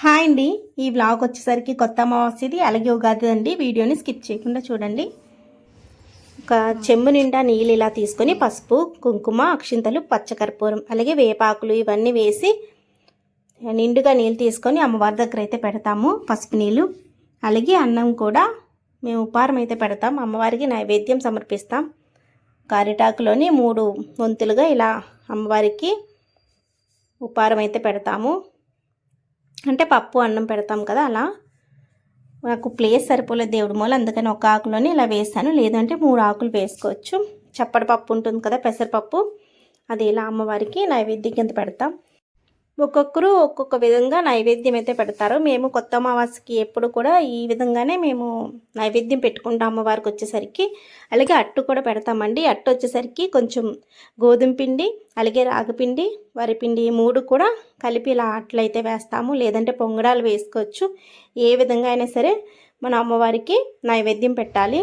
Hi అండి. ఈ vlog వచ్చేసరికి కొత్త అమావాస్యది అలాగే ఉగాది అండి. వీడియోని స్కిప్ చేయకుండా చూడండి. ఒక చెంబు నిండా నీళ్ళు ఇలా తీసుకొని పసుపు కుంకుమ అక్షింతలు పచ్చకర్పూరం అలాగే వేపాకులు ఇవన్నీ వేసి నిండుగా నీళ్ళు తీసుకొని అమ్మవారి దగ్గర అయితే పెడతాము పసుపు నీళ్ళు. అలాగే అన్నం కూడా మేము ఉపారం అయితే పెడతాం. అమ్మవారికి నైవేద్యం సమర్పిస్తాం. కారిటాకులోని మూడు వంతులుగా ఇలా అమ్మవారికి ఉపారం అయితే పెడతాము. అంటే పప్పు అన్నం పెడతాం కదా అలా. నాకు ప్లేస్ సరిపోలేదు దేవుడి మూల అందుకని ఒక ఆకులోనే ఇలా వేసాను. లేదంటే మూడు ఆకులు వేసుకోవచ్చు. చప్పటి పప్పు ఉంటుంది కదా పెసరపప్పు. అది ఇలా అమ్మవారికి నైవేద్యం కింద పెడతాం. ఒక్కొక్కరు ఒక్కొక్క విధంగా నైవేద్యం అయితే పెడతారు. మేము కొత్త అమావాస్యకి ఎప్పుడు కూడా ఈ విధంగానే మేము నైవేద్యం పెట్టుకుంటాం అమ్మవారికి వచ్చేసరికి. అలాగే అట్టు కూడా పెడతామండి. అట్టు వచ్చేసరికి కొంచెం గోధుమ పిండి అలాగే రాగిపిండి వరిపిండి ఈ మూడు కూడా కలిపి ఇలా అట్లయితే వేస్తాము. లేదంటే పొంగడాలు వేసుకోవచ్చు. ఏ విధంగా అయినా సరే మన అమ్మవారికి నైవేద్యం పెట్టాలి.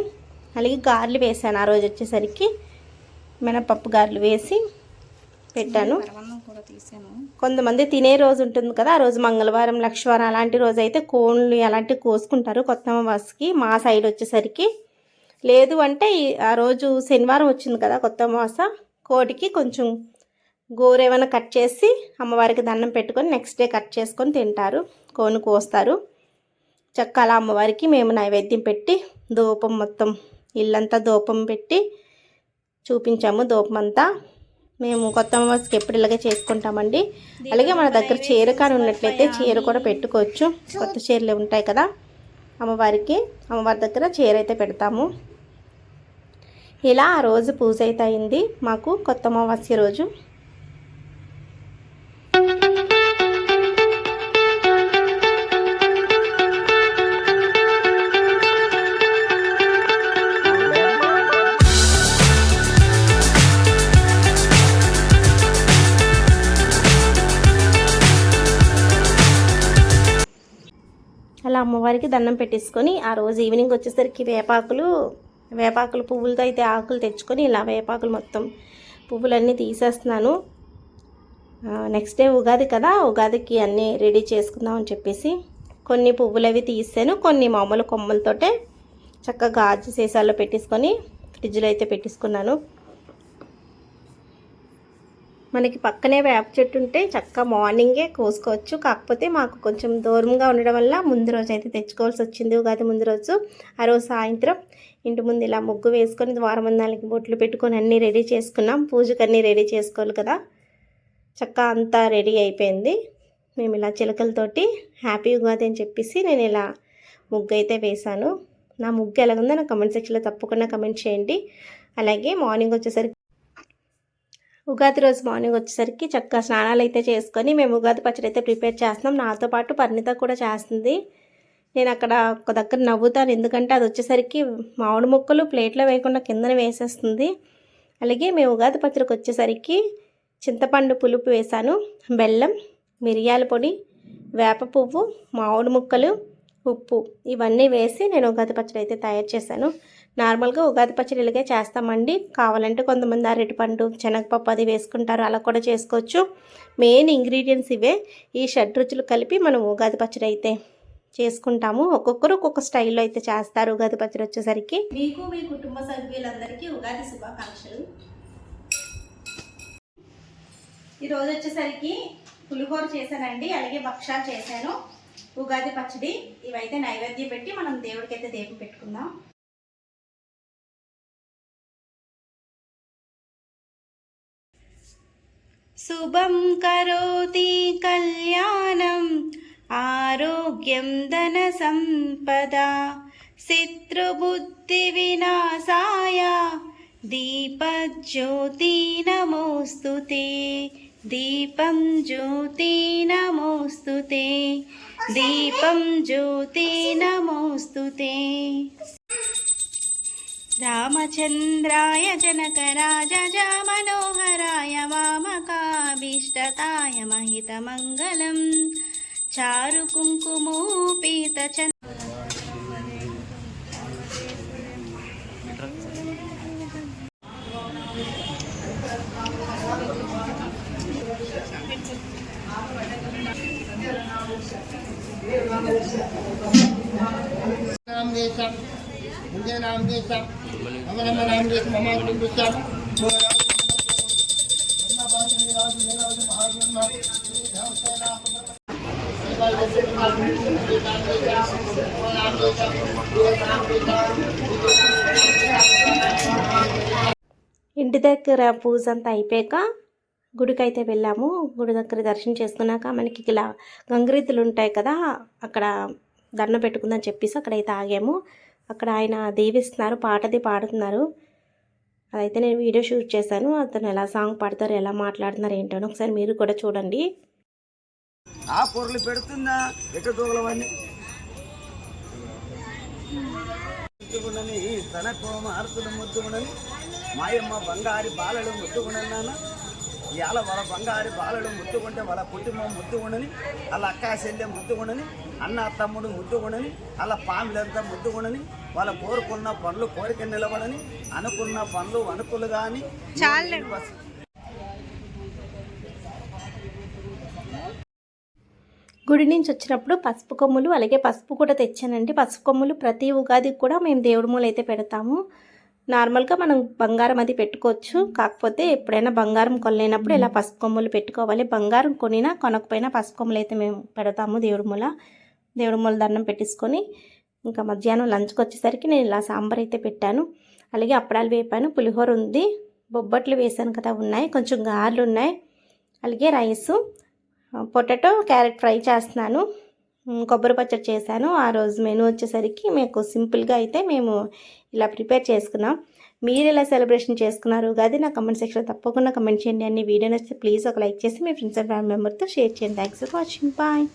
అలాగే గారెలు వేసాను ఆ రోజు వచ్చేసరికి. మినపప్పు గారెలు వేసి పెట్టాను. కూడా తీసాను. కొంతమంది తినే రోజు ఉంటుంది కదా ఆ రోజు మంగళవారం లక్షవారం అలాంటి రోజు అయితే కోళ్ళు అలాంటివి కోసుకుంటారు కొత్త అమావాస్యకి మా సైడ్ వచ్చేసరికి. లేదు అంటే ఆ రోజు శనివారం వచ్చింది కదా కొత్త అమావాస కోటికి కొంచెం గోరు ఏమైనా కట్ చేసి అమ్మవారికి దండం పెట్టుకొని నెక్స్ట్ డే కట్ చేసుకొని తింటారు కోను కోస్తారు. చక్క అలా అమ్మవారికి మేము నైవేద్యం పెట్టి ధూపం మొత్తం ఇల్లంతా ధూపం పెట్టి చూపించాము ధూపం అంతా మేము కొత్త అమావాస్యకి ఎప్పుడు ఇలాగే చేసుకుంటామండి. అలాగే మన దగ్గర చీర కానీ ఉన్నట్లయితే చీర కూడా పెట్టుకోవచ్చు. కొత్త చీరలు ఉంటాయి కదా అమ్మవారికి. అమ్మవారి దగ్గర చీర అయితే పెడతాము. ఇలా ఆ రోజు పూజ అయితే అయింది. మాకు కొత్త అమావాస్య రోజు. అమ్మవారికి దండం పెట్టేసుకొని ఆ రోజు ఈవినింగ్ వచ్చేసరికి వేపాకులు వేపాకులు పువ్వులతో అయితే ఆకులు తెచ్చుకొని ఇలా వేపాకులు మొత్తం పువ్వులన్నీ తీసేస్తున్నాను. నెక్స్ట్ డే ఉగాది కదా ఉగాదికి అన్నీ రెడీ చేసుకుందాం అని చెప్పేసి కొన్ని పువ్వులు అవి తీసాను. కొన్ని మామూలు కొమ్మలతోటే చక్కగా గాజు సీసాల్లో పెట్టేసుకొని ఫ్రిడ్జ్లో అయితే పెట్టేసుకున్నాను. మనకి పక్కనే వేప చెట్టు ఉంటే చక్కగా మార్నింగే కోసుకోవచ్చు. కాకపోతే మాకు కొంచెం దూరంగా ఉండడం వల్ల ముందు రోజు అయితే తెచ్చుకోవాల్సి వచ్చింది ఉగాది ముందు రోజు. ఆ రోజు సాయంత్రం ఇంటి ముందు ఇలా ముగ్గు వేసుకొని ద్వారబంధాలకి బొట్లు పెట్టుకొని అన్నీ రెడీ చేసుకున్నాం. పూజకు అన్నీ రెడీ చేసుకోవాలి కదా. చక్కగా అంతా రెడీ అయిపోయింది. మేము ఇలా చిలకలతోటి హ్యాపీ ఉగాది అని చెప్పేసి నేను ఇలా ముగ్గు అయితే వేశాను. నా ముగ్గు ఎలాగుందో నా కమెంట్ సెక్షన్లో తప్పకుండా కమెంట్ చేయండి. అలాగే మార్నింగ్ వచ్చేసరికి ఉగాది రోజు మార్నింగ్ వచ్చేసరికి చక్కగా స్నానాలు అయితే చేసుకొని మేము ఉగాది పచ్చడి అయితే ప్రిపేర్ చేస్తున్నాం. నాతో పాటు పరిణిత కూడా చేస్తుంది. నేను అక్కడ ఒక దగ్గర నవ్వుతాను. ఎందుకంటే అది వచ్చేసరికి మామిడి ముక్కలు ప్లేట్లో వేయకుండా కిందన వేసేస్తుంది. అలాగే మేము ఉగాది పచ్చడికి వచ్చేసరికి చింతపండు పులుపు వేశాను బెల్లం మిరియాల పొడి వేప పువ్వు మామిడి ముక్కలు ఉప్పు ఇవన్నీ వేసి నేను ఉగాది పచ్చడి అయితే తయారు చేశాను. నార్మల్గా ఉగాది పచ్చడి ఇలాగే చేస్తామండి. కావాలంటే కొంతమంది అరటిపండు శనగపప్పు అది వేసుకుంటారు. అలా కూడా చేసుకోవచ్చు. మెయిన్ ఇంగ్రీడియంట్స్ ఇవే. ఈ షడ్ రుచులు కలిపి మనం ఉగాది పచ్చడి అయితే చేసుకుంటాము. ఒక్కొక్కరు ఒక్కొక్క స్టైల్లో అయితే చేస్తారు ఉగాది పచ్చడి వచ్చేసరికి. మీకు మీ కుటుంబ సభ్యులందరికీ ఉగాది శుభాకాంక్షలు. ఈరోజు వచ్చేసరికి పులిహోర చేశానండి. అలాగే భక్షాలు చేశాను. ఉగాది పచ్చడి ఇవైతే నైవేద్యం పెట్టి మనం దేవుడికి అయితే దీపం పెట్టుకుందాం. శుభం కరోతి కళ్యాణం ఆరోగ్యం ధన సంపద శత్రుబుద్ధి వినాశాయ దీపజ్యోతి నమోస్తు దీపం జ్యోతి నమోస్తు దీపం జ్యోతి నమోస్తు రామచంద్రాయ జనకరాజ మనోహరాయ వామకాభీష్టతాయ మహితమంగళం. చారు కుంకుమూపీత చంద్ర नाम ఇంటి దగ్గర పూజ అంతా అయిపోయాక అయితే వెళ్ళాము. గుడి దగ్గర దర్శనం చేసుకున్నాక మనకి ఇలా గంగరీతులు ఉంటాయి కదా అక్కడ దండం పెట్టుకుందని చెప్పేసి అక్కడైతే ఆగాము. అక్కడ ఆయన దీవిస్తున్నారు పాటది పాడుతున్నారు. అదైతే నేను వీడియో షూట్ చేశాను. అతను ఎలా సాంగ్ పాడతారు ఎలా మాట్లాడుతున్నారు ఏంటో ఒకసారి మీరు కూడా చూడండి. ఆ కూరలు పెడుతుందా? ఎట్ట తోగలవన్నీ ముద్దుగుణని తనకు మార్పులు ముద్దుగుణని మాయమ్మ బంగారి బాలలు ముద్దుగుణని ఇవాళ వాళ్ళ బంగారి బాలలు ముద్దుకుంటే వాళ్ళ కుటుంబం ముత్తుకుండని వాళ్ళ అక్క చెల్లె ముద్దుగుణని అన్న తమ్ముడు ముద్దుగుణని వాళ్ళ పాములంతా ముద్దుగుణని వాళ్ళ కోరుకున్న పనులు కోరిక నిలబడని అనుకున్న పనులు అనుకులు కానీ గుడి నుంచి వచ్చినప్పుడు పసుపు కొమ్ములు అలాగే పసుపు కూడా తెచ్చానండి. పసుపు కొమ్ములు ప్రతి ఉగాదికి కూడా మేము దేవుడి మూల అయితే పెడతాము. నార్మల్గా మనం బంగారం అది పెట్టుకోవచ్చు. కాకపోతే ఎప్పుడైనా బంగారం కొనలేనప్పుడు ఇలా పసుపు కొమ్ములు పెట్టుకోవాలి? బంగారం కొనినా కొనకపోయినా పసుపు కొమ్ములు అయితే మేము పెడతాము దేవుడి మూల. దేవుడి మూల దండం పెట్టేసుకొని ఇంకా మధ్యాహ్నం లంచ్కి వచ్చేసరికి నేను ఇలా సాంబార్ అయితే పెట్టాను. అలాగే అప్పడాలు వేపాను. పులిహోర ఉంది. బొబ్బట్లు వేసాను కదా ఉన్నాయి. కొంచెం గారెలు ఉన్నాయి. అలాగే రైసు పొటాటో క్యారెట్ ఫ్రై చేస్తున్నాను. కొబ్బరి పచ్చడి చేశాను. ఆ రోజు మెనూ వచ్చేసరికి మీకు సింపుల్గా అయితే మేము ఇలా ప్రిపేర్ చేసుకున్నాం. మీరు ఇలా సెలబ్రేషన్ చేసుకున్నారు? అది నా కమెంట్ సెక్షన్లో తప్పకుండా కమెంట్ చేయండి. అన్ని వీడియో నచ్చితే ప్లీజ్ ఒక లైక్ చేసి మీ ఫ్రెండ్స్ అండ్ ఫ్యామిలీ మెంబర్తో షేర్ చేయండి. Thanks for watching. బాయ్.